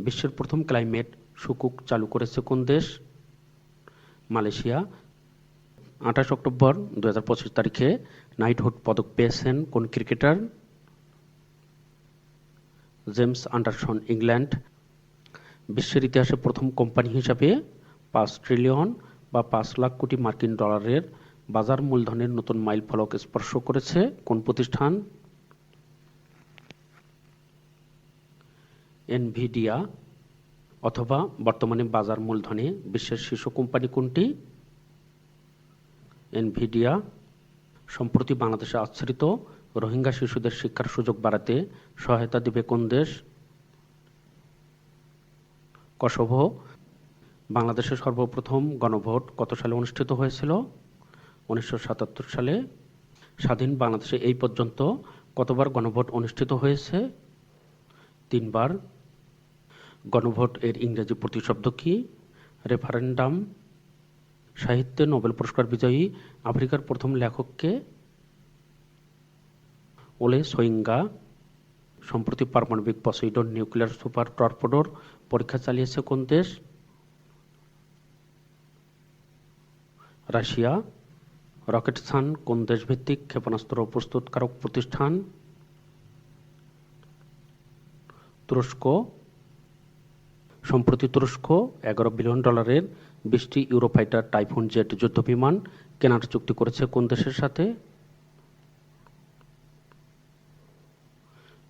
বিশ্বের প্রথম ক্লাইমেট সুকুক চালু করেছে কোন দেশ? মালয়েশিয়া। আঠাশ অক্টোবর দু হাজার পঁচিশ তারিখে নাইটহুড পদক পেয়েছেন কোন ক্রিকেটার? James Anderson, England. বিশ্বের ইতিহাসে প্রথম কোম্পানি হিসাবে পাঁচ ট্রিলিয়ন বা পাঁচ লাখ কোটি মার্কিন ডলারের বাজার মূলধনের নতুন মাইল ফলক স্পর্শ করেছে কোন প্রতিষ্ঠান? এনভিডিয়া অথবা বর্তমানে বাজার মূলধনে বিশ্বের শীর্ষ কোম্পানি কোনটি? এনভিডিয়া সম্প্রতি বাংলাদেশে আশ্রিত রোহিঙ্গা শিশুদের শিক্ষার সুযোগ বাড়াতে সহায়তা দিবে কোন দেশ? কসোভো বাংলাদেশে সর্বপ্রথম গণভোট কত সালে অনুষ্ঠিত হয়েছিল? উনিশশো সাতাত্তর সালে। স্বাধীন বাংলাদেশে এই পর্যন্ত কতবার গণভোট অনুষ্ঠিত হয়েছে? তিনবার। গণভোট এর ইংরেজি প্রতিশব্দ কি? রেফারেন্ডাম, সাহিত্যে নোবেল পুরস্কার বিজয়ী আফ্রিকার প্রথম লেখককে ওলে সোয়িঙ্গা সম্প্রতি পারমাণবিক পসেইডন নিউক্লিয়ার সুপার টর্পোডোর পরীক্ষা চালিয়েছে কোন দেশ? রাশিয়া রকেটসান কোন দেশভিত্তিক ক্ষেপণাস্ত্র প্রস্তুতকারক প্রতিষ্ঠান? তুরস্ক সম্প্রতি তুরস্ক এগারো বিলিয়ন ডলারের বিশটি ইউরোফাইটার টাইফুন জেট যুদ্ধবিমান কেনার চুক্তি করেছে কোন দেশের সাথে?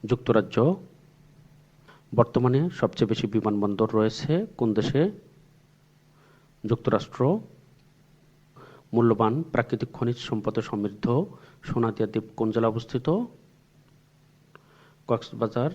যুক্তরাজ্য। বর্তমানে সবচেয়ে বেশি বিমানবন্দর রয়েছে কোন দেশে? যুক্তরাষ্ট্র। মূল্যবান প্রাকৃতিক খনিজ সম্পদে সমৃদ্ধ সোনাদিয়া দ্বীপ কোন জেলা অবস্থিত। কক্সবাজার।